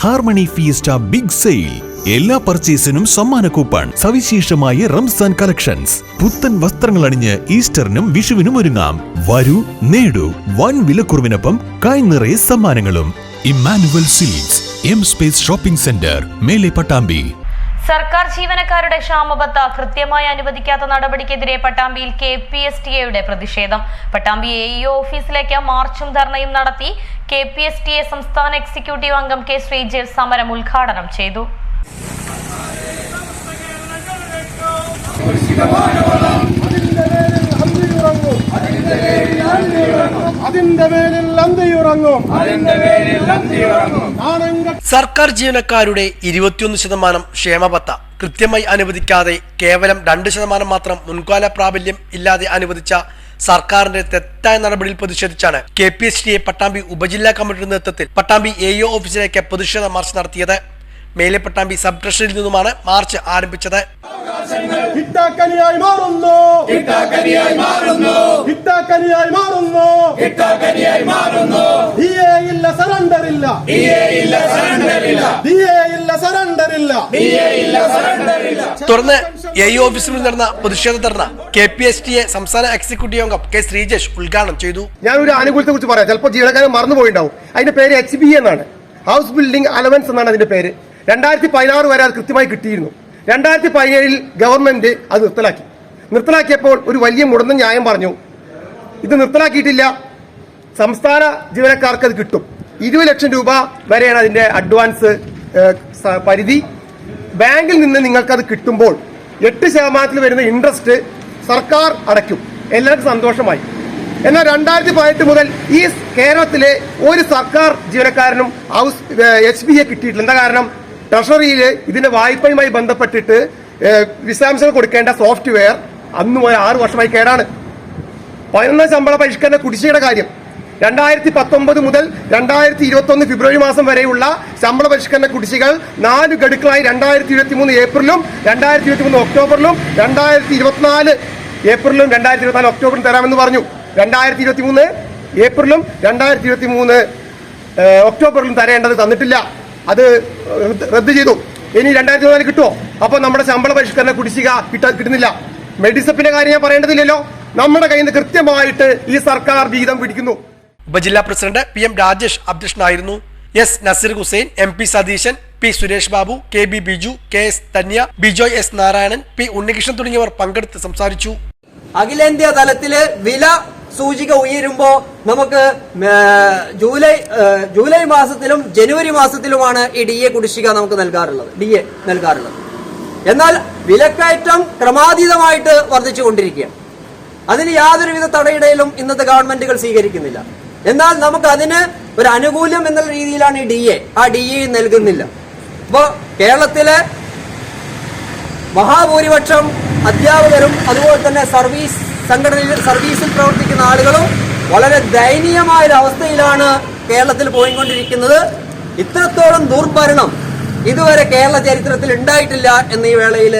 Harmony fiesta big sale. എല്ലാ പർച്ചേസിനും സമ്മാന coupon സവിശേഷമായ റംസാൻ കളക്ഷൻസ്. പുത്തൻ വസ്ത്രങ്ങൾ അണിഞ്ഞ് ഈസ്റ്ററിനും വിഷുവിനും ഒരുങ്ങാം. വരൂ നേടൂ വൻ വിലക്കുറവിനൊപ്പം കായ് നിറയെ സമ്മാനങ്ങളും. Emmanuel seals M space shopping centre മേലെ പട്ടാമ്പി. സർക്കാർ ജീവനക്കാരുടെ ക്ഷാമബത്ത കൃത്യമായി അനുവദിക്കാത്ത നടപടിക്കെതിരെ പട്ടാമ്പിയിൽ കെ പി എസ് ടി എയുടെ പ്രതിഷേധം. പട്ടാമ്പി എ ഓഫീസിലേക്ക് മാർച്ചും ധർണയും നടത്തി K P S T A സംസ്ഥാന എക്സിക്യൂട്ടീവ് അംഗം കെ ശ്രീജൽ സമരം ഉദ്ഘാടനം ചെയ്തു. അതിന്റെ അന്തിയുറങ്ങും. ആണുങ്ങൾ സർക്കാർ ജീവനക്കാരുടെ ഇരുപത്തിയൊന്ന് ശതമാനം ക്ഷേമബത്ത കൃത്യമായി അനുവദിക്കാതെ കേവലം രണ്ട് ശതമാനം മാത്രം മുൻകാല പ്രാബല്യം ഇല്ലാതെ അനുവദിച്ച സർക്കാരിന്റെ തെറ്റായ നടപടിയിൽ പ്രതിഷേധിച്ചാണ് കെ പി എസ് ഡിയെ എ പട്ടാമ്പി ഉപജില്ലാ കമ്മിറ്റിയുടെ നേതൃത്വത്തിൽ പട്ടാമ്പി എ ഒ ഓഫീസിലേക്ക് പ്രതിഷേധ മാർച്ച് നടത്തിയത്. മേലെ പട്ടാമ്പി സബ് ട്രഷറിയിൽ നിന്നുമാണ് മാർച്ച് ആരംഭിച്ചത്. കിട്ടാക്കനിയായി മാറുന്നു. കിട്ടാക്കനിയായി മാറുന്നു. കിട്ടാക്കനിയായി മാറുന്നു. കിട്ടാക്കനിയായി മാറുന്നു. ഡിഎ ഇല്ല സറണ്ടർ ഇല്ല ഡിഎ ഇല്ല സറണ്ടർ ഇല്ല ഡിഎ ഇല്ല സറണ്ടർ ഇല്ല തുടർന്ന് എ ഓഫീസിൽ നടന്ന പ്രതിഷേധ ധർണ K P S T A സംസ്ഥാന എക്സിക്യൂട്ടീവ് അംഗം കെ ശ്രീജേഷ് ഉദ്ഘാടനം ചെയ്തു. ഞാൻ ഒരു ആനുകൂല്യത്തെ കുറിച്ച് പറയാം. ചിലപ്പോൾ ജീവനക്കാരൻ മറന്നുപോയിണ്ടാവും. അതിന്റെ പേര് എച്ച് ബി എന്നാണ്. ഹൗസ് ബിൽഡിംഗ് അലവൻസ് എന്നാണ് അതിന്റെ പേര്. രണ്ടായിരത്തി പതിനാറ് വരെ അത് കൃത്യമായി കിട്ടിയിരുന്നു. രണ്ടായിരത്തി പതിനേഴിൽ ഗവൺമെന്റ് അത് നിർത്തലാക്കി. നിർത്തലാക്കിയപ്പോൾ ഒരു വലിയ മുടന്ന ന്യായം പറഞ്ഞു. ഇത് നിർത്തലാക്കിയിട്ടില്ല. സംസ്ഥാന ജീവനക്കാർക്ക് അത് കിട്ടും. ഇരുപത് ലക്ഷം രൂപ വരെയാണ് അതിന്റെ അഡ്വാൻസ് പരിധി. ബാങ്കിൽ നിന്ന് നിങ്ങൾക്ക് അത് കിട്ടുമ്പോൾ എട്ട് ശതമാനത്തിൽ വരുന്ന ഇൻട്രസ്റ്റ് സർക്കാർ അടയ്ക്കും. എല്ലാവർക്കും സന്തോഷമായി. എന്നാൽ രണ്ടായിരത്തി പതിനെട്ട് മുതൽ ഈ കേരളത്തിലെ ഒരു സർക്കാർ ജീവനക്കാരനും ഹൗസ് എച്ച് ബി എ കിട്ടിയിട്ടില്ല. എന്താ കാരണം? ട്രഷറിയിൽ ഇതിന്റെ വായ്പയുമായി ബന്ധപ്പെട്ടിട്ട് വിശദാംശങ്ങൾ കൊടുക്കേണ്ട സോഫ്റ്റ്വെയർ അന്ന് മുതൽ ആറ് വർഷമായി കേടാണ്. പതിനൊന്നാം ശമ്പള പരിഷ്കരണ കുടിശ്ശികയുടെ കാര്യം. രണ്ടായിരത്തി പത്തൊമ്പത് മുതൽ രണ്ടായിരത്തി ഇരുപത്തി ഒന്ന് ഫെബ്രുവരി മാസം വരെയുള്ള ശമ്പള പരിഷ്കരണ കുടിശ്ശികൾ നാല് ഗഡുക്കളായി രണ്ടായിരത്തി ഇരുപത്തി മൂന്ന് ഏപ്രിലും രണ്ടായിരത്തി ഇരുപത്തി മൂന്ന് ഒക്ടോബറിലും രണ്ടായിരത്തി ഇരുപത്തിനാല് ഏപ്രിലും രണ്ടായിരത്തി ഇരുപത്തിനാല് ഒക്ടോബറിലും തരാമെന്ന് പറഞ്ഞു. രണ്ടായിരത്തി ഇരുപത്തി മൂന്ന് ഏപ്രിലും രണ്ടായിരത്തി ഇരുപത്തി മൂന്ന് ഒക്ടോബറിലും തരേണ്ടത് തന്നിട്ടില്ല. അത് റദ്ദ് ചെയ്തു. ഇനി രണ്ടായിരത്തി നാല് കിട്ടുമോ അപ്പൊ നമ്മുടെ ശമ്പള പരിഷ്കരണ കുടിശ്ശിക കിട്ടാൻ കിട്ടുന്നില്ല. മെഡിസപ്പിന്റെ കാര്യം ഞാൻ പറയേണ്ടതില്ലല്ലോ. നമ്മുടെ കയ്യിൽ നിന്ന് കൃത്യമായിട്ട് ഈ സർക്കാർ വിഹിതം പിടിക്കുന്നു. ഉപജില്ലാ പ്രസിഡന്റ് പി എം രാജേഷ് അധ്യക്ഷനായിരുന്നു. S Nazeer Hussain M P Satheesan P Suresh Babu K B Biju K S Thanya Bijoy S Narayanan P Unnikrishnan തുടങ്ങിയവർ പങ്കെടുത്ത് സംസാരിച്ചു. അഖിലേന്ത്യാ തലത്തിൽ വില സൂചിക ഉയരുമ്പോ നമുക്ക് ജൂലൈ ജൂലൈ മാസത്തിലും ജനുവരി മാസത്തിലുമാണ് ഈ ഡി എ കുടിശ്ശിക നമുക്ക് നൽകാറുള്ളത്. D A നൽകാറുള്ളത്. എന്നാൽ വിലക്കയറ്റം ക്രമാതീതമായിട്ട് വർദ്ധിച്ചുകൊണ്ടിരിക്കുകയാണ് അതിന് യാതൊരുവിധ തടയിടയിലും ഇന്നത്തെ ഗവൺമെന്റുകൾ സ്വീകരിക്കുന്നില്ല. എന്നാൽ നമുക്ക് അതിന് ഒരു അനുകൂല്യം എന്നുള്ള രീതിയിലാണ് ഈ ഡി എ ആ ഡി എ നൽകുന്നില്ല. അപ്പോ കേരളത്തിലെ മഹാഭൂരിപക്ഷം അധ്യാപകരും അതുപോലെ തന്നെ സർവീസ് സംഘടനയിൽ സർവീസിൽ പ്രവർത്തിക്കുന്ന ആളുകളും വളരെ ദയനീയമായ ഒരു അവസ്ഥയിലാണ് കേരളത്തിൽ പോയിക്കൊണ്ടിരിക്കുന്നത്. ഇത്രത്തോളം ദുർഭരണം ഇതുവരെ കേരള ചരിത്രത്തിൽ ഉണ്ടായിട്ടില്ല എന്ന ഈ വേളയിൽ